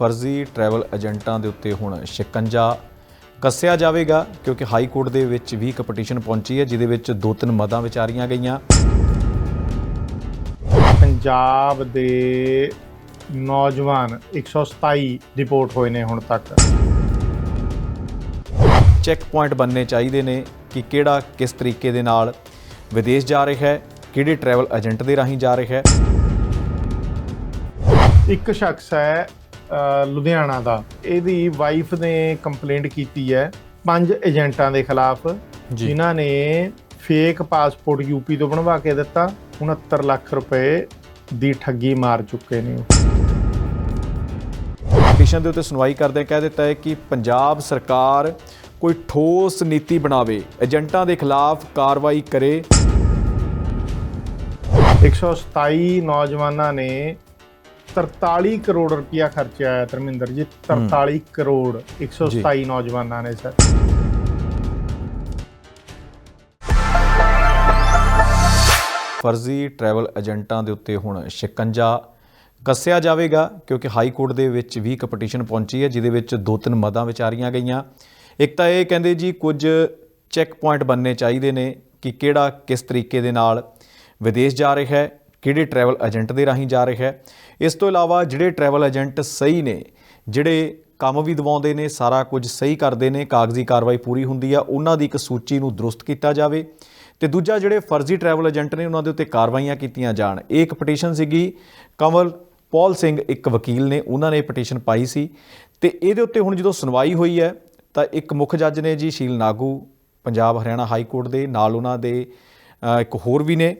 ਫਰਜ਼ੀ ਟਰੈਵਲ ਏਜੰਟਾਂ ਦੇ ਉੱਤੇ ਹੁਣ ਸ਼ਿਕੰਜਾ ਕੱਸਿਆ ਜਾਵੇਗਾ ਕਿਉਂਕਿ ਹਾਈ ਕੋਰਟ ਦੇ ਵਿੱਚ ਵੀ ਇੱਕ ਪਟੀਸ਼ਨ ਪਹੁੰਚੀ ਹੈ ਜਿਹਦੇ ਵਿੱਚ ਦੋ ਤਿੰਨ ਮਦਾਂ ਵਿਚਾਰੀਆਂ ਗਈਆਂ। ਪੰਜਾਬ ਦੇ ਨੌਜਵਾਨ 127 ਰਿਪੋਰਟ ਹੋਏ ਨੇ ਹੁਣ ਤੱਕ। ਚੈੱਕ ਪੁਆਇੰਟ ਬਣਨੇ ਚਾਹੀਦੇ ਨੇ ਕਿ ਕਿਹੜਾ ਕਿਸ ਤਰੀਕੇ ਦੇ ਨਾਲ ਵਿਦੇਸ਼ ਜਾ ਰਿਹਾ ਹੈ ਕਿਹੜੇ ਟਰੈਵਲ ਏਜੰਟ ਦੇ ਰਾਹੀਂ ਜਾ ਰਿਹਾ ਹੈ। ਇੱਕ ਸ਼ਖਸ ਹੈ ਲੁਧਿਆਣਾ ਦਾ ਇਹਦੀ ਵਾਈਫ ਨੇ ਕੰਪਲੇਂਟ ਕੀਤੀ ਹੈ ਪੰਜ ਏਜੰਟਾਂ ਦੇ ਖਿਲਾਫ। ਜਿਨ੍ਹਾਂ ਨੇ ਫੇਕ ਪਾਸਪੋਰਟ ਯੂਪੀ ਤੋਂ ਬਣਵਾ ਕੇ ਦਿੱਤਾ 69 ਲੱਖ ਰੁਪਏ ਦੀ ਠੱਗੀ ਮਾਰ ਚੁੱਕੇ ਨੇ। ਪਟੀਸ਼ਨ ਦੇ ਉੱਤੇ ਸੁਣਵਾਈ ਕਰਦੇ ਕਹਿ ਦਿੱਤਾ ਹੈ ਕਿ ਪੰਜਾਬ ਸਰਕਾਰ ਕੋਈ ਠੋਸ ਨੀਤੀ ਬਣਾਵੇ ਏਜੰਟਾਂ ਦੇ ਖਿਲਾਫ ਕਾਰਵਾਈ ਕਰੇ 127 ਨੌਜਵਾਨਾਂ ਨੇ 43 ਕਰੋੜ ਰੁਪਇਆ ਖਰਚਿਆ ਹੈ ਧਰਮਿੰਦਰ ਜੀ 43 ਕਰੋੜ 127 ਨੌਜਵਾਨਾਂ ਨੇ ਸਰ। ਫਰਜ਼ੀ ਟਰੈਵਲ ਏਜੰਟਾਂ ਦੇ ਉੱਤੇ ਹੁਣ ਸ਼ਿਕੰਜਾ। ਕੱਸਿਆ ਜਾਵੇਗਾ ਕਿਉਂਕਿ ਹਾਈ ਕੋਰਟ ਦੇ ਵਿੱਚ ਵੀ ਇੱਕ ਪਟੀਸ਼ਨ ਪਹੁੰਚੀ ਹੈ ਜਿਹਦੇ ਵਿੱਚ ਦੋ ਤਿੰਨ ਮਦਾਂ ਵਿਚਾਰੀਆਂ ਗਈਆਂ। ਇੱਕ ਤਾਂ ਇਹ ਕਹਿੰਦੇ ਜੀ ਕੁਝ ਚੈੱਕ ਪੁਆਇੰਟ ਬਣਨੇ ਚਾਹੀਦੇ ਨੇ ਕਿ ਕਿਹੜਾ ਕਿਸ ਤਰੀਕੇ ਦੇ ਨਾਲ ਵਿਦੇਸ਼ ਜਾ ਰਿਹਾ ਹੈ। ਕਿਹੜੇ ਟਰੈਵਲ ਏਜੰਟ ਦੇ ਰਾਹੀਂ ਜਾ ਰਿਹਾ ਹੈ। ਇਸ ਤੋਂ ਇਲਾਵਾ ਜਿਹੜੇ ਟਰੈਵਲ ਏਜੰਟ ਸਹੀ ਨੇ, ਜਿਹੜੇ ਕੰਮ ਵੀ ਦਿਵਾਉਂਦੇ ਨੇ, ਸਾਰਾ ਕੁਝ ਸਹੀ ਕਰਦੇ ਨੇ, ਕਾਗਜ਼ੀ ਕਾਰਵਾਈ ਪੂਰੀ ਹੁੰਦੀ ਆ, ਉਹਨਾਂ ਦੀ ਇੱਕ ਸੂਚੀ ਨੂੰ ਦਰੁਸਤ ਕੀਤਾ ਜਾਵੇ। ਤੇ ਦੂਜਾ ਜਿਹੜੇ ਫਰਜ਼ੀ ਟਰੈਵਲ ਏਜੰਟ ਨੇ, ਉਹਨਾਂ ਦੇ ਉੱਤੇ ਕਾਰਵਾਈਆਂ ਕੀਤੀਆਂ ਜਾਣ। ਇਹ ਇੱਕ ਪਟੀਸ਼ਨ ਸੀਗੀ ਕਮਲ ਪੌਲ ਸਿੰਘ ਇੱਕ ਵਕੀਲ ਨੇ, ਉਹਨਾਂ ਨੇ ਪਟੀਸ਼ਨ ਪਾਈ ਸੀ। ਤੇ ਇਹਦੇ ਉੱਤੇ ਹੁਣ ਜਦੋਂ ਸੁਣਵਾਈ ਹੋਈ ਹੈ, ਤਾਂ ਇੱਕ ਮੁੱਖ ਜੱਜ ਨੇ ਜੀ, ਸ਼ੀਲ ਨਾਗੂ, ਪੰਜਾਬ ਹਰਿਆਣਾ ਹਾਈ ਕੋਰਟ ਦੇ, ਨਾਲ ਉਹਨਾਂ ਦੇ ਇੱਕ ਹੋਰ ਵੀ ਨੇ।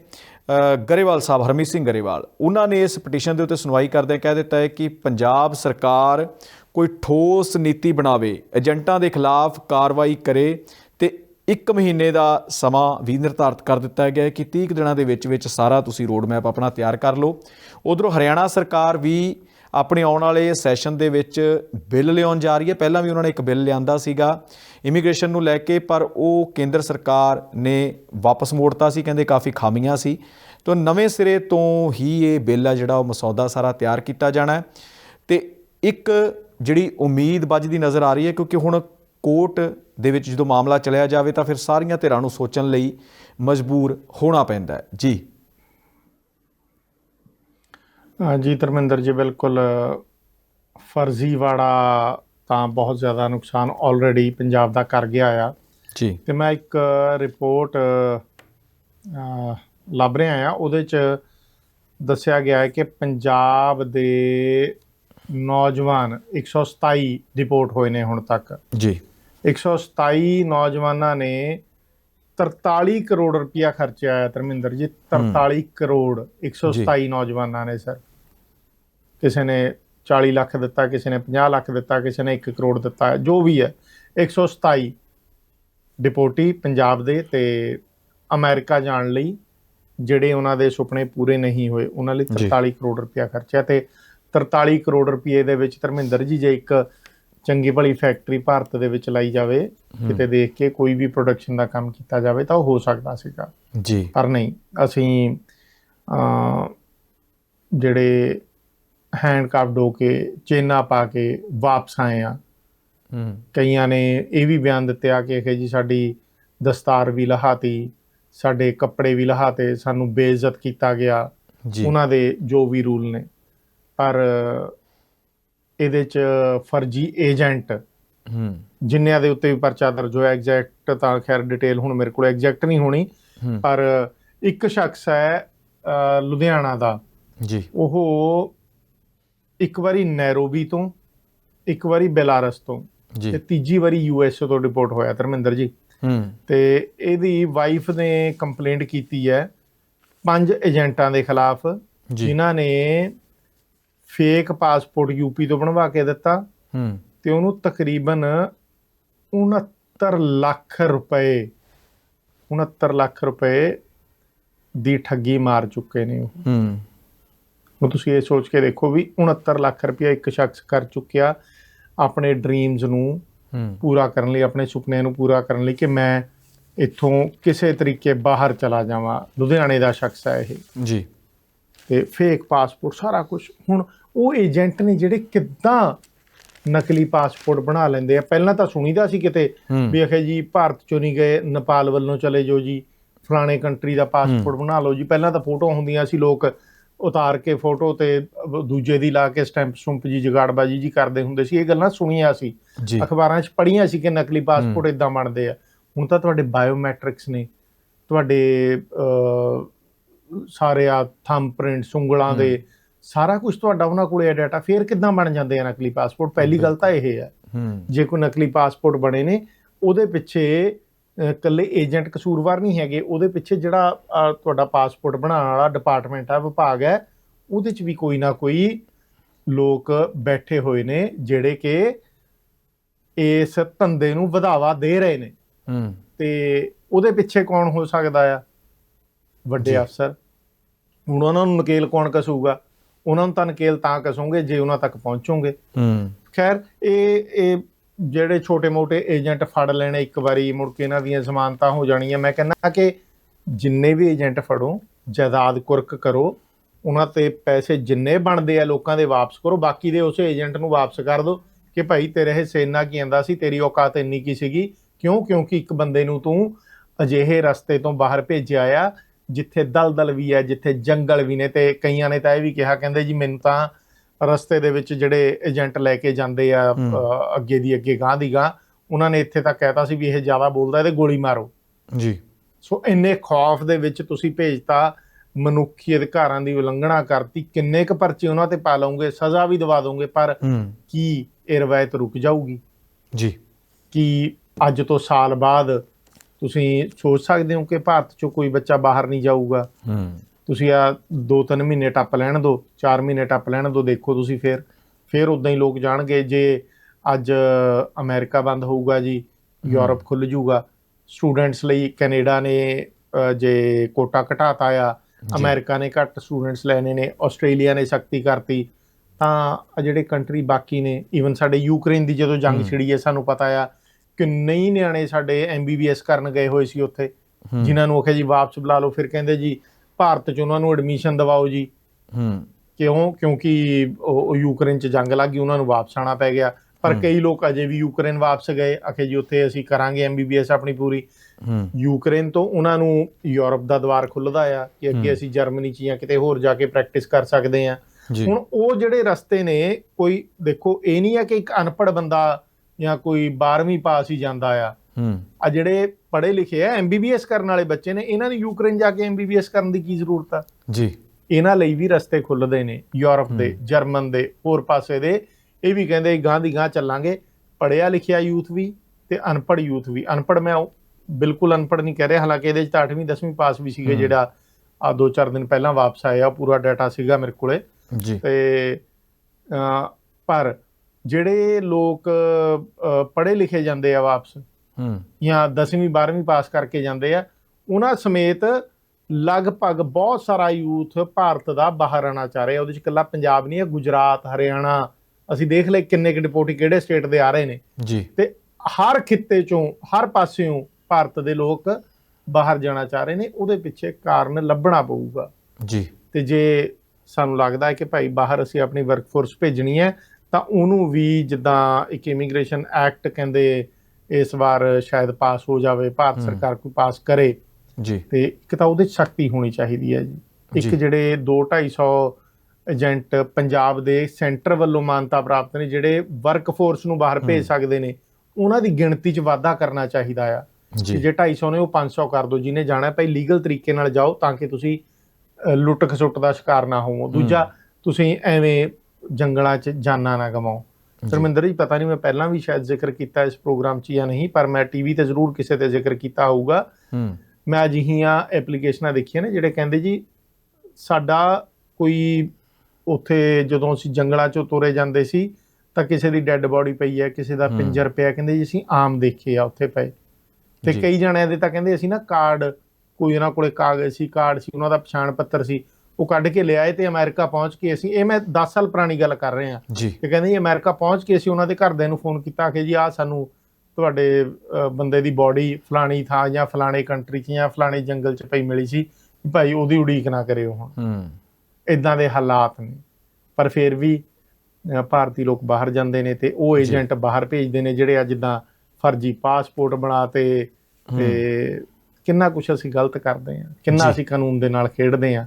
ਗਰੇਵਾਲ ਸਾਹਿਬ, ਹਰਮੀਤ ਸਿੰਘ ਗਰੇਵਾਲ, ਉਹਨਾਂ ਨੇ ਇਸ ਪਟੀਸ਼ਨ ਦੇ ਉੱਤੇ ਸੁਣਵਾਈ ਕਰਦਿਆਂ ਕਹਿ ਦਿੱਤਾ ਹੈ ਕਿ ਪੰਜਾਬ ਸਰਕਾਰ ਕੋਈ ਠੋਸ ਨੀਤੀ ਬਣਾਵੇ, ਏਜੰਟਾਂ ਦੇ ਖਿਲਾਫ ਕਾਰਵਾਈ ਕਰੇ ਤੇ ਇੱਕ ਮਹੀਨੇ ਦਾ ਸਮਾਂ ਵੀ ਨਿਰਧਾਰਤ ਕਰ ਦਿੱਤਾ ਗਿਆ ਹੈ ਕਿ 30 ਕੁ ਦਿਨਾਂ ਦੇ ਵਿੱਚ ਵਿੱਚ ਸਾਰਾ ਤੁਸੀਂ ਰੋਡ ਮੈਪ ਆਪਣਾ ਤਿਆਰ ਕਰ ਲਓ। ਉਧਰੋਂ ਹਰਿਆਣਾ ਸਰਕਾਰ ਵੀ ਆਪਣੇ ਆਉਣ ਵਾਲੇ ਸੈਸ਼ਨ ਦੇ ਵਿੱਚ ਬਿੱਲ ਲਿਆਉਣ ਜਾ ਰਹੀ ਹੈ। ਪਹਿਲਾਂ ਵੀ ਉਹਨਾਂ ਨੇ ਇੱਕ ਬਿੱਲ ਲਿਆਂਦਾ ਸੀਗਾ ਇਮੀਗ੍ਰੇਸ਼ਨ ਨੂੰ ਲੈ ਕੇ, ਪਰ ਉਹ ਕੇਂਦਰ ਸਰਕਾਰ ਨੇ ਵਾਪਸ ਮੋੜਤਾ ਸੀ, ਕਹਿੰਦੇ ਕਾਫੀ ਖਾਮੀਆਂ ਸੀ। ਤਾਂ ਨਵੇਂ ਸਿਰੇ ਤੋਂ ਹੀ ਇਹ ਬਿੱਲ ਆ ਜਿਹੜਾ ਉਹ ਮਸੌਦਾ ਸਾਰਾ ਤਿਆਰ ਕੀਤਾ ਜਾਣਾ ਹੈ। ਤੇ ਇੱਕ ਜਿਹੜੀ ਉਮੀਦ ਵੱਜਦੀ ਨਜ਼ਰ ਆ ਰਹੀ ਹੈ, ਕਿਉਂਕਿ ਹੁਣ ਕੋਰਟ ਦੇ ਵਿੱਚ ਜਦੋਂ ਮਾਮਲਾ ਚਲਿਆ ਜਾਵੇ ਤਾਂ ਫਿਰ ਸਾਰੀਆਂ ਧਿਰਾਂ ਨੂੰ ਸੋਚਣ ਲਈ ਮਜਬੂਰ ਹੋਣਾ ਪੈਂਦਾ ਜੀ। ਜੀ ਧਰਮਿੰਦਰ ਜੀ ਬਿਲਕੁਲ ਫਰਜ਼ੀਵਾੜਾ ਤਾਂ ਬਹੁਤ ਜ਼ਿਆਦਾ ਨੁਕਸਾਨ ਆਲਰੇਡੀ ਪੰਜਾਬ ਦਾ ਕਰ ਗਿਆ ਆ। ਜੀ। ਤੇ ਮੈਂ ਇੱਕ ਰਿਪੋਰਟ ਲੱਭ ਰਿਹਾ ਆ। ਉਹਦੇ ਚ ਦੱਸਿਆ ਗਿਆ ਹੈ ਕਿ ਪੰਜਾਬ ਦੇ ਨੌਜਵਾਨ 127 ਰਿਪੋਰਟ ਹੋਏ ਨੇ ਹੁਣ ਤੱਕ। ਜੀ। 127 ਨੌਜਵਾਨਾਂ ਨੇ 43 ਕਰੋੜ ਰੁਪਇਆ ਖਰਚਿਆ ਹੈ ਧਰਮਿੰਦਰ ਜੀ 43 ਕਰੋੜ 127 ਨੌਜਵਾਨਾਂ ਨੇ ਸਰ। ਕਿਸੇ ਨੇ 40 ਲੱਖ ਦਿੱਤਾ ਕਿਸੇ ਨੇ 50 ਲੱਖ ਦਿੱਤਾ ਕਿਸੇ ਨੇ 1 ਕਰੋੜ ਦਿੱਤਾ ਜੋ ਵੀ ਹੈ 127 ਡਿਪੋਰਟੀ ਪੰਜਾਬ ਦੇ ਤੇ ਅਮਰੀਕਾ ਜਾਣ ਲਈ ਜਿਹੜੇ ਉਹਨਾਂ ਦੇ ਸੁਪਨੇ ਪੂਰੇ ਨਹੀਂ ਹੋਏ ਉਹਨਾਂ ਲਈ ਜੀ। 43 ਕਰੋੜ ਰੁਪਇਆ ਖਰਚਿਆ ਤੇ 43 ਕਰੋੜ ਰੁਪਏ ਦੇ ਵਿੱਚ ਧਰਮਿੰਦਰ ਜੀ ਜੇ ਇੱਕ ਚੰਗੀ ਭਲੀ ਫੈਕਟਰੀ ਭਾਰਤ ਦੇ ਵਿੱਚ ਲਾਈ ਜਾਵੇ ਕਿਤੇ ਦੇਖ ਕੇ ਕੋਈ ਵੀ ਪ੍ਰੋਡਕਸ਼ਨ ਦਾ ਕੰਮ ਕੀਤਾ ਜਾਵੇ ਤਾਂ ਉਹ ਹੋ ਸਕਦਾ ਸੀਗਾ। ਜੀ। ਪਰ ਨਹੀਂ ਅਸੀਂ ਅ ਜਿਹੜੇ ਹੈਂਡ ਕਾਫਡ ਹੋ ਕੇ ਚੇਨਾ ਪਾ ਕੇ ਵਾਪਸ ਆਏ ਆ ਹੂੰ। ਕਈਆਂ ਨੇ ਇਹ ਵੀ ਬਿਆਨ ਦਿੱਤੇ ਆ ਕਿ ਇਹ ਜੀ ਸਾਡੀ ਦਸਤਾਰ ਵੀ ਲਹਾਤੀ ਸਾਡੇ ਕੱਪੜੇ ਵੀ ਲਹਾਤੇ ਸਾਨੂੰ ਬੇਇੱਜ਼ਤ ਕੀਤਾ ਗਿਆ। ਜੀ। ਉਹਨਾਂ ਦੇ ਜੋ ਵੀ ਰੂਲ ਨੇ। ਪਰ ਇਹਦੇ ਚ ਫਰਜੀ ਏਜੰਟ ਹੂੰ। ਜਿੰਨਿਆਂ ਦੇ ਉੱਤੇ ਵੀ ਪਰਚਾ ਦਰਜ ਹੋਇਆ ਐਗਜ਼ੈਕਟ ਤਾਂ ਖੈਰ ਡਿਟੇਲ ਹੁਣ ਮੇਰੇ ਕੋਲ ਐਗਜ਼ੈਕਟ ਨਹੀਂ ਹੋਣੀ ਪਰ ਇੱਕ ਸ਼ਖਸ ਹੈ ਲੁਧਿਆਣਾ ਦਾ। ਜੀ। ਉਹ ਇੱਕ ਵਾਰੀ ਨੈਰੋਬੀ ਤੋਂ ਇੱਕ ਵਾਰੀ ਬੈਲਾਰਸ ਤੋਂ ਤੇ ਤੀਜੀ ਵਾਰੀ ਯੂਐਸਏ ਤੋਂ ਰਿਪੋਰਟ ਹੋਇਆ ਧਰਮਿੰਦਰ ਜੀ। ਹੂੰ। ਤੇ ਇਹਦੀ ਵਾਈਫ ਨੇ ਕੰਪਲੇਂਟ ਕੀਤੀ ਹੈ ਪੰਜ ਏਜੰਟਾਂ ਦੇ ਖਿਲਾਫ ਜਿਨ੍ਹਾਂ ਨੇ ਫੇਕ ਪਾਸਪੋਰਟ ਯੂਪੀ ਤੋਂ ਬਣਵਾ ਕੇ ਦਿੱਤਾ ਹੂੰ। ਤੇ ਉਹਨੂੰ ਤਕਰੀਬਨ 69 ਲੱਖ ਰੁਪਏ 69 ਲੱਖ ਰੁਪਏ ਦੀ ਠੱਗੀ ਮਾਰ ਚੁੱਕੇ ਨੇ ਉਹ। ਹੂੰ। ਹੁਣ ਤੁਸੀਂ ਇਹ ਸੋਚ ਕੇ ਦੇਖੋ ਵੀ 69 ਲੱਖ ਰੁਪਏ ਇੱਕ ਸ਼ਖਸ ਕਰ ਚੁੱਕਿਆ ਆਪਣੇ ਡ੍ਰੀਮਸ ਨੂੰ ਪੂਰਾ ਕਰਨ ਲਈ ਆਪਣੇ ਸੁਪਨਿਆਂ ਨੂੰ ਪੂਰਾ ਕਰਨ ਲਈ ਕਿ ਮੈਂ ਇੱਥੋਂ ਕਿਸੇ ਤਰੀਕੇ ਬਾਹਰ ਚਲਾ ਜਾਵਾਂ। ਲੁਧਿਆਣੇ ਦਾ ਸ਼ਖਸ ਹੈ ਇਹ। ਜੀ। ਤੇ ਫੇਕ ਪਾਸਪੋਰਟ ਸਾਰਾ ਕੁਝ ਹੁਣ ਉਹ ਏਜੰਟ ਨੇ ਜਿਹੜੇ ਕਿੱਦਾਂ ਨਕਲੀ ਪਾਸਪੋਰਟ ਬਣਾ ਲੈਂਦੇ ਆ ਪਹਿਲਾਂ ਤਾਂ ਸੁਣੀਦਾ ਸੀ ਕਿਤੇ ਵੀ ਅਖੇ ਜੀ ਭਾਰਤ ਚੋਂ ਨਹੀਂ ਗਏ ਨੇਪਾਲ ਵੱਲੋਂ ਚਲੇ ਜਾਓ ਜੀ ਫਲਾਣੇ ਕੰਟਰੀ ਦਾ ਪਾਸਪੋਰਟ ਬਣਾ ਲਓ ਜੀ। ਪਹਿਲਾਂ ਤਾਂ ਫੋਟੋ ਹੁੰਦੀਆਂ ਸੀ ਲੋਕ ਉਤਾਰ ਕੇ ਫੋਟੋ ਤੇ ਦੂਜੇ ਦੀ ਲਾ ਕੇ ਸਟੈਂਪ ਸਟੂੰਪ ਜੀ ਜਗਾੜਬਾਜੀ ਜੀ ਕਰਦੇ ਹੁੰਦੇ ਸੀ। ਇਹ ਗੱਲਾਂ ਸੁਣੀਆਂ ਸੀ। ਜੀ। ਅਖਬਾਰਾਂ 'ਚ ਪੜ੍ਹੀਆਂ ਸੀ ਕਿ ਨਕਲੀ ਪਾਸਪੋਰਟ ਇਦਾਂ ਬਣਦੇ ਆ। ਹੁਣ ਤਾਂ ਤੁਹਾਡੇ ਬਾਇਓਮੈਟ੍ਰਿਕਸ ਨੇ ਤੁਹਾਡੇ ਸਾਰੇ ਆ ਥੰਬ ਪ੍ਰਿੰਟਸ ਉਂਗਲਾਂ ਦੇ ਸਾਰਾ ਕੁਝ ਤੁਹਾਡਾ ਉਹਨਾਂ ਕੋਲੇ ਆ ਡਾਟਾ ਫੇਰ ਕਿੱਦਾਂ ਬਣ ਜਾਂਦੇ ਆ ਨਕਲੀ ਪਾਸਪੋਰਟ ਪਹਿਲੀ ਗੱਲ ਤਾਂ ਇਹ ਹੈ। ਜੇ ਕੋਈ ਨਕਲੀ ਪਾਸਪੋਰਟ ਬਣੇ ਨੇ ਉਹਦੇ ਪਿੱਛੇ ਇਕੱਲੇ ਏਜੰਟ ਕਸੂਰਵਾਰ ਨਹੀਂ ਹੈਗੇ ਉਹਦੇ ਪਿੱਛੇ ਜਿਹੜਾ ਤੁਹਾਡਾ ਪਾਸਪੋਰਟ ਬਣਾਉਣ ਵਾਲਾ ਡਿਪਾਰਟਮੈਂਟ ਹੈ ਵਿਭਾਗ ਹੈ ਉਹਦੇ 'ਚ ਵੀ ਕੋਈ ਨਾ ਕੋਈ ਲੋਕ ਬੈਠੇ ਹੋਏ ਨੇ ਜਿਹੜੇ ਕਿ ਇਸ ਧੰਦੇ ਨੂੰ ਵਧਾਵਾ ਦੇ ਰਹੇ ਨੇ। ਹੂੰ। ਤੇ ਉਹਦੇ ਪਿੱਛੇ ਕੌਣ ਹੋ ਸਕਦਾ ਆ? ਵੱਡੇ। ਅਫਸਰ। ਹੁਣ ਉਹਨਾਂ ਨੂੰ ਨਕੇਲ ਕੌਣ ਕਸੂਗਾ? ਉਹਨਾਂ ਨੂੰ ਤਾਂ ਨਕੇਲ ਤਾਂ ਕਸੂਗੇ ਜੇ ਉਹਨਾਂ ਤੱਕ ਪਹੁੰਚੋਗੇ। ਹੂੰ। ਖੈਰ ਇਹ ਇਹ ਜਿਹੜੇ ਛੋਟੇ-ਮੋਟੇ ਏਜੰਟ ਫੜ ਲੈਣੇ ਇੱਕ ਵਾਰੀ ਮੁੜ ਕੇ ਇਹਨਾਂ ਦੀਆਂ ਜ਼ਮਾਨਤਾਂ ਹੋ ਜਾਣੀਆਂ। ਮੈਂ ਕਹਿੰਦਾ ਕਿ ਜਿੰਨੇ ਵੀ ਏਜੰਟ ਫੜੋ ਜਾਇਦਾਦ ਕੁਰਕ ਕਰੋ ਉਹਨਾਂ ਤੇ ਪੈਸੇ ਜਿੰਨੇ ਬਣਦੇ ਆ ਲੋਕਾਂ ਦੇ ਵਾਪਸ ਕਰੋ ਬਾਕੀ ਦੇ ਉਸੇ ਏਜੰਟ ਨੂੰ ਵਾਪਸ ਕਰ ਦਿਓ ਕਿ ਭਾਈ ਤੇਰੇ ਹਿੱਸੇ ਇੰਨਾ ਕੀ ਆਂਦਾ ਸੀ ਤੇਰੀ ਔਕਾਤ ਇੰਨੀ ਕੀ ਸੀਗੀ? ਕਿਉਂ? ਕਿਉਂਕਿ ਇੱਕ ਬੰਦੇ ਨੂੰ ਤੂੰ ਅਜਿਹੇ ਰਸਤੇ ਤੋਂ ਬਾਹਰ ਭੇਜਿਆ ਆ ਜਿੱਥੇ ਦਲਦਲ ਵੀ ਹੈ ਜਿੱਥੇ ਜੰਗਲ ਵੀ ਨੇ ਤੇ ਕਈਆਂ ਨੇ ਤਾਂ ਇਹ ਵੀ ਕਿਹਾ ਕਹਿੰਦੇ ਜੀ ਮੈਨੂੰ ਤਾਂ ਰਸਤੇ ਦੇ ਵਿੱਚ ਜਿਹੜੇ ਏਜੰਟ ਲੈ ਕੇ ਜਾਂਦੇ ਆ ਅੱਗੇ ਦੀ ਅੱਗੇ ਗਾਂ ਦੀ ਗਾਂ ਉਹਨਾਂ ਨੇ ਇੱਥੇ ਤੱਕ ਕਹਿਤਾ ਸੀ ਵੀ ਇਹ ਜ਼ਿਆਦਾ ਬੋਲਦਾ ਇਹਦੇ ਗੋਲੀ ਮਾਰੋ। ਜੀ। ਸੋ ਇੰਨੇ ਖੌਫ ਦੇ ਵਿੱਚ ਤੁਸੀਂ ਭੇਜਤਾ ਮਨੁੱਖੀ ਅਧਿਕਾਰਾਂ ਦੀ ਉਲੰਘਣਾ ਕਰਤੀ ਕਿੰਨੇ ਕੁ ਪਰਚੇ ਉਹਨਾਂ ਤੇ ਪਾ ਲਓਗੇ ਸਜ਼ਾ ਵੀ ਦਵਾ ਦੋਗੇ ਪਰ ਕੀ ਇਹ ਰਵਾਇਤ ਰੁਕ ਜਾਊਗੀ? ਜੀ। ਕਿ ਅੱਜ ਤੋਂ ਸਾਲ ਬਾਅਦ ਤੁਸੀਂ ਸੋਚ ਸਕਦੇ ਹੋ ਕਿ ਭਾਰਤ ਚੋਂ ਕੋਈ ਬੱਚਾ ਬਾਹਰ ਨਹੀਂ ਜਾਊਗਾ। ਹੂੰ। ਤੁਸੀਂ ਆ 2-3 ਮਹੀਨੇ ਟੱਪ ਲੈਣ ਦਿਓ 4 ਮਹੀਨੇ ਟੱਪ ਲੈਣ ਦਿਓ ਦੇਖੋ ਤੁਸੀਂ ਫੇਰ। ਫੇਰ ਉਦਾਂ ਹੀ ਲੋਕ ਜਾਣਗੇ ਜੇ ਅੱਜ ਅਮਰੀਕਾ ਬੰਦ ਹੋਊਗਾ ਜੀ ਯੂਰਪ ਖੁੱਲ ਜੂਗਾ। ਸਟੂਡੈਂਟਸ ਲਈ ਕੈਨੇਡਾ ਨੇ ਜੇ ਕੋਟਾ ਘਟਾਤਾ ਆ ਅਮਰੀਕਾ ਨੇ ਘੱਟ ਸਟੂਡੈਂਟਸ ਲੈਣੇ ਨੇ ਆਸਟ੍ਰੇਲੀਆ ਨੇ ਸਖਤੀ ਕਰਤੀ। ਤਾਂ ਜਿਹੜੇ ਕੰਟਰੀ ਬਾਕੀ ਨੇ ਈਵਨ ਸਾਡੇ ਯੂਕਰੇਨ ਦੀ ਜਦੋਂ ਜੰਗ ਛਿੜੀ ਹੈ ਸਾਨੂੰ ਪਤਾ ਆ ਕਿੰਨੇ ਹੀ ਨਿਆਣੇ ਸਾਡੇ ਐਮਬੀਬੀਐਸ ਕਰਨ ਗਏ ਹੋਏ ਸੀ ਉੱਥੇ। ਜਿਨ੍ਹਾਂ ਨੂੰ ਆਖਿਆ ਜੀ ਵਾਪਸ ਬੁਲਾ ਲਓ ਫਿਰ ਕਹਿੰਦੇ ਜੀ ਭਾਰਤ 'ਚ ਉਹਨਾਂ ਨੂੰ ਐਡਮਿਸ਼ਨ ਦਿਵਾਓ ਜੀ। ਹੂੰ। ਕਿਉਂ? ਕਿਉਂਕਿ ਉਹ ਯੂਕਰੇਨ 'ਚ ਜੰਗ ਲੱਗ ਗਈ ਉਹਨਾਂ ਨੂੰ ਵਾਪਸ ਆਣਾ ਪੈ ਗਿਆ। ਪਰ ਕਈ ਲੋਕ ਅਜੇ ਵੀ ਯੂਕਰੇਨ ਵਾਪਸ ਗਏ ਆਖੇ ਜੀ ਉੱਥੇ ਅਸੀਂ ਕਰਾਂਗੇ ਐਮਬੀਬੀਐਸ ਆਪਣੀ ਪੂਰੀ। ਹੂੰ। ਯੂਕਰੇਨ ਤੋਂ ਉਹਨਾਂ ਨੂੰ ਯੂਰਪ ਦਾ ਦਵਾਰ ਖੁੱਲਦਾ ਆ ਕਿ ਅੱਗੇ ਅਸੀਂ ਜਰਮਨੀ 'ਚ ਜਾਂ ਕਿਤੇ ਹੋਰ ਜਾ ਕੇ ਪ੍ਰੈਕਟਿਸ ਕਰ ਸਕਦੇ ਆ ਹੁਣ ਉਹ ਜਿਹੜੇ ਰਸਤੇ ਨੇ ਕੋਈ ਦੇਖੋ ਇਹ ਨਹੀਂ ਹੈ ਕਿ ਇੱਕ ਅਨਪੜ੍ਹ ਬੰਦਾ ਜਾਂ ਕੋਈ 12ਵੀਂ ਪਾਸ ਹੀ ਜਾਂਦਾ ਆ। ਹੂੰ। ਆ ਜਿਹੜੇ ਪੜ੍ਹੇ ਲਿਖੇ ਆ ਐਮਬੀਬੀਐਸ ਕਰਨ ਵਾਲੇ ਬੱਚੇ ਨੇ ਇਹਨਾਂ ਨੂੰ ਯੂਕਰੇਨ ਜਾ ਕੇ ਐਮਬੀਬੀਐਸ ਕਰਨ ਦੀ ਕੀ ਜ਼ਰੂਰਤ ਆ? ਜੀ। ਇਹਨਾਂ ਲਈ ਵੀ ਰਸਤੇ ਖੁੱਲਦੇ ਨੇ ਯੂਰਪ ਦੇ ਜਰਮਨ ਦੇ ਹੋਰ ਪਾਸੇ ਦੇ। ਇਹ ਵੀ ਕਹਿੰਦੇ ਗਾਂ ਦੀ ਗਾਂ ਚੱਲਾਂਗੇ। ਪੜਿਆ ਲਿਖਿਆ ਯੂਥ ਵੀ ਤੇ ਅਨਪੜ੍ਹ ਯੂਥ ਵੀ। ਅਨਪੜ੍ਹ ਮੈਂ ਬਿਲਕੁਲ ਅਨਪੜ੍ਹ ਨਹੀਂ ਕਹਿ ਰਿਹਾ ਹਾਲਾਂਕਿ ਇਹਦੇ ਚ ਤਾਂ 8ਵੀਂ 10ਵੀਂ ਪਾਸ ਵੀ ਸੀਗੇ ਜਿਹੜਾ ਆ ਦੋ ਚਾਰ ਦਿਨ ਪਹਿਲਾਂ ਵਾਪਸ ਆਏ ਆ ਪੂਰਾ ਡਾਟਾ ਸੀਗਾ ਮੇਰੇ ਕੋਲੇ। ਜੀ। ਤੇ ਪਰ ਜਿਹੜੇ ਲੋਕ ਪੜ੍ਹੇ ਲਿਖੇ ਜਾਂਦੇ ਆ ਵਾਪਸ ਹੂੰ। ਜਾਂ 10ਵੀਂ 12ਵੀਂ ਪਾਸ ਕਰਕੇ ਜਾਂਦੇ ਆ ਉਹਨਾਂ ਸਮੇਤ ਲਗਭਗ ਬਹੁਤ ਸਾਰਾ ਯੂਥ ਭਾਰਤ ਦਾ ਬਾਹਰ ਆਣਾ ਚਾਹ ਰਿਹਾ। ਉਹਦੇ ਚ ਇਕੱਲਾ ਪੰਜਾਬ ਨਹੀਂ ਹੈ ਗੁਜਰਾਤ ਹਰਿਆਣਾ ਅਸੀਂ ਦੇਖ ਲਏ ਕਿੰਨੇ ਕਿ ਡਿਪੋਟੀ ਕਿਹੜੇ ਸਟੇਟ ਦੇ ਆ ਰਹੇ ਨੇ। ਜੀ। ਤੇ ਹਰ ਖਿੱਤੇ ਚੋਂ ਹਰ ਪਾਸਿਓਂ ਭਾਰਤ ਦੇ ਲੋਕ ਬਾਹਰ ਜਾਣਾ ਚਾਹ ਰਹੇ ਨੇ। ਉਹਦੇ ਪਿੱਛੇ ਕਾਰਨ ਲੱਭਣਾ ਪਊਗਾ। ਜੀ। ਤੇ ਜੇ ਸਾਨੂੰ ਲੱਗਦਾ ਹੈ ਕਿ ਭਾਈ ਬਾਹਰ ਅਸੀਂ ਆਪਣੀ ਵਰਕਫੋਰਸ ਭੇਜਣੀ ਹੈ ਤਾਂ ਉਹਨੂੰ ਵੀ ਜਿੱਦਾਂ ਇੱਕ ਇਮੀਗ੍ਰੇਸ਼ਨ ਐਕਟ ਕਹਿੰਦੇ ਇਸ ਵਾਰ ਸ਼ਾਇਦ ਪਾਸ ਹੋ ਜਾਵੇ ਭਾਰਤ ਸਰਕਾਰ ਕੋਈ ਪਾਸ ਕਰੇ। ਜੀ। ਤੇ ਇੱਕ ਤਾਂ ਉਹਦੇ ਸ਼ਕਤੀ ਹੋਣੀ ਚਾਹੀਦੀ ਹੈ ਜੀ। ਇੱਕ। ਜਿਹੜੇ 2 250 ਏਜੰਟ ਪੰਜਾਬ ਦੇ ਸੈਂਟਰ ਵੱਲੋਂ ਮਾਨਤਾ ਪ੍ਰਾਪਤ ਨੇ ਜਿਹੜੇ ਵਰਕਫੋਰਸ ਨੂੰ ਬਾਹਰ ਭੇਜ ਸਕਦੇ ਨੇ ਉਹਨਾਂ ਦੀ ਗਿਣਤੀ 'ਚ ਵਾਧਾ ਕਰਨਾ ਚਾਹੀਦਾ ਆ। ਜੀ। ਜੇ 250 ਨੇ ਉਹ 500 ਕਰ ਦਿਓ ਜਿਹਨੇ ਜਾਣਾ ਭਾਈ ਲੀਗਲ ਤਰੀਕੇ ਨਾਲ ਜਾਓ ਤਾਂ ਕਿ ਤੁਸੀਂ ਲੁੱਟ ਖਸੁੱਟ ਦਾ ਸ਼ਿਕਾਰ ਨਾ ਹੋਵੋ। ਦੂਜਾ ਤੁਸੀਂ ਐਵੇਂ ਜੰਗਲਾਂ 'ਚ ਜਾਨਾਂ ਨਾ ਗਵਾਓ ਧਰਮਿੰਦਰ ਜੀ ਪਤਾ ਨਹੀਂ ਮੈਂ ਪਹਿਲਾਂ ਵੀ ਸ਼ਾਇਦ ਜ਼ਿਕਰ ਕੀਤਾ ਇਸ ਪ੍ਰੋਗਰਾਮ 'ਚ ਜਾਂ ਨਹੀਂ ਪਰ ਮੈਂ ਟੀਵੀ ਤੇ ਜ਼ਰੂਰ ਕਿਸੇ ਤੇ ਜ਼ਿਕਰ ਕੀਤਾ ਹੋਊਗਾ। ਹੂੰ। ਮੈਂ ਅਜਿਹੀਆਂ ਐਪਲੀਕੇਸ਼ਨਾਂ ਦੇਖੀਆਂ ਨੇ ਜਿਹੜੇ ਕਹਿੰਦੇ ਜੀ ਸਾਡਾ ਕੋਈ ਉੱਥੇ ਜਦੋਂ ਅਸੀਂ ਜੰਗਲਾਂ 'ਚੋਂ ਤੁਰੇ ਜਾਂਦੇ ਸੀ ਤਾਂ ਕਿਸੇ ਦੀ ਡੈੱਡ ਬੋਡੀ ਪਈ ਹੈ ਕਿਸੇ ਦਾ। ਪਿੰਜਰ ਪਿਆ ਕਹਿੰਦੇ ਜੀ ਅਸੀਂ ਆਮ ਦੇਖੇ ਆ ਉੱਥੇ ਪਏ। ਤੇ। ਕਈ ਜਣਿਆਂ ਦੇ ਤਾਂ ਕਹਿੰਦੇ ਅਸੀਂ ਨਾ ਕਾਰਡ ਕੋਈ ਉਹਨਾਂ ਕੋਲੇ ਕਾਗਜ਼ ਸੀ ਕਾਰਡ ਸੀ ਉਹਨਾਂ ਦਾ ਪਛਾਣ ਪੱਤਰ ਸੀ ਉਹ ਕੱਢ ਕੇ ਲਿਆਏ ਤੇ ਅਮਰੀਕਾ ਪਹੁੰਚ ਕੇ ਅਸੀਂ ਇਹ ਮੈਂ 10 ਸਾਲ ਪੁਰਾਣੀ ਗੱਲ ਕਰ ਰਹੇ। ਹਾਂ ਤੇ ਕਹਿੰਦੇ ਜੀ ਅਮਰੀਕਾ ਪਹੁੰਚ ਕੇ ਅਸੀਂ ਉਹਨਾਂ ਦੇ ਘਰਦਿਆਂ ਨੂੰ ਫੋਨ ਕੀਤਾ ਕਿ ਜੀ ਆ ਸਾਨੂੰ ਤੁਹਾਡੇ ਬੰਦੇ ਦੀ ਬਾਡੀ ਫਲਾਣੀ ਥਾਂ ਜਾਂ ਫਲਾਣੇ ਕੰਟਰੀ 'ਚ ਜਾਂ ਫਲਾਣੇ ਜੰਗਲ 'ਚ ਪਈ ਮਿਲੀ ਸੀ ਭਾਈ ਉਹਦੀ ਉਡੀਕ ਨਾ ਕਰਿਓ ਹੁਣ। ਹੂੰ। ਇਦਾਂ ਦੇ ਹਾਲਾਤ ਨੇ। ਪਰ ਫਿਰ ਵੀ ਭਾਰਤੀ ਲੋਕ ਬਾਹਰ ਜਾਂਦੇ ਨੇ ਤੇ ਉਹ ਏਜੰਟ ਬਾਹਰ ਭੇਜਦੇ ਨੇ ਜਿਹੜੇ ਆ ਜਿੱਦਾਂ ਫਰਜ਼ੀ ਪਾਸਪੋਰਟ ਬਣਾਤੇ ਤੇ ਕਿੰਨਾ ਕੁਝ ਅਸੀਂ ਗਲਤ ਕਰਦੇ ਆ ਕਿੰਨਾ ਅਸੀਂ ਕਾਨੂੰਨ ਦੇ ਨਾਲ ਖੇਡਦੇ ਆ